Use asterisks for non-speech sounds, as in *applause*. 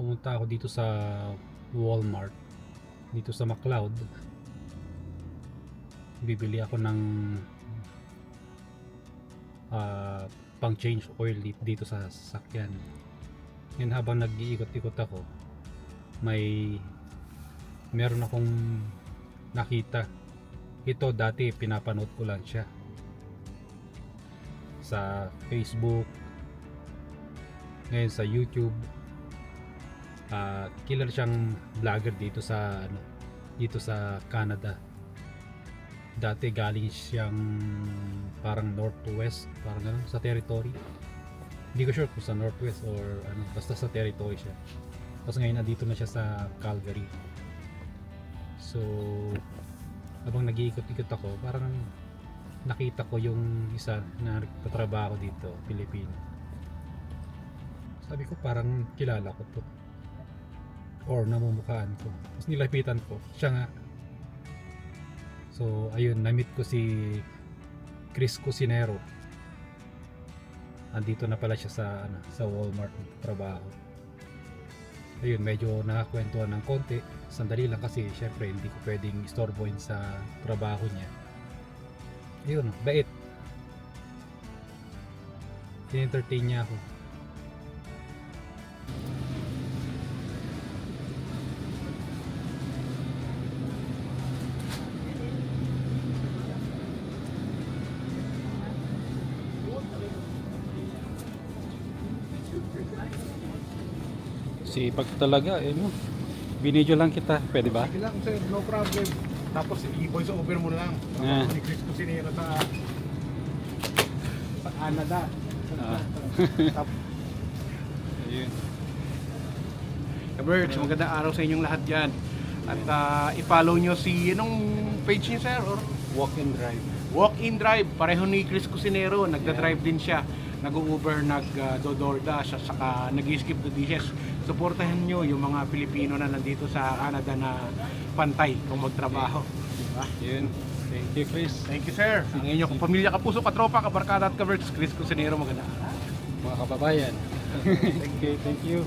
pumunta ako dito sa Walmart dito sa McLeod. Bibili ako ng ah, pang change oil di- dito sa sasakyan. Yun habang nag-iikot-ikot ako may meron akong nakita. Ito dati pinapanood ko lang siya. Sa Facebook. Ngayon sa YouTube Ah, killer siyang vlogger dito sa ano dito sa Canada. Dati galing siyang parang northwest parang ganun sa territory. Hindi ko sure kung sa northwest or ano basta sa territory siya. Tapos ngayon nandito na siya sa Calgary. So habang nag-iikot-ikot ako parang nakita ko yung isa na nagtatrabaho dito Pilipino. Sabi ko parang kilala ko to or namumukhaan ko. Tapos nilapitan ko. Siya nga. So ayun na-meet ko si Chris Cusinero. Andito na pala siya sa ano, sa Walmart trabaho. Ayun medyo nakakwentuhan ng konti. Sandali lang kasi syempre hindi ko pwedeng istorbohin sa trabaho niya. Ayun bait. In-entertain niya ako Sipag talaga eh no. Binidyo lang kita, pwede ba? Sige lang sir, no problem. Tapos i-voice over mo na lang. Ah. Ni Chris Cusinero sa sa Canada. Ah. *laughs* Tapos, Ayun. Kaberts, magandang araw sa inyong lahat dyan. At ah, i-follow nyo si, anong page niyo sir? Or Walk and drive. Walk in drive, pareho ni Chris Cusinero, nagda-drive din siya. Nag-Uber, nag-DoDoorDash, at saka nag-skip the dishes. Suportahan nyo yung mga Pilipino na nandito sa Canada na pantay kung magtrabaho. Diba? Yun. Thank you, Chris. Thank you sir. Ang inyong pamilya, kapuso, katropa, kabarkada at kaverts, Chris Cusinero, maganda. Mga kababayan. *laughs* thank you, thank you.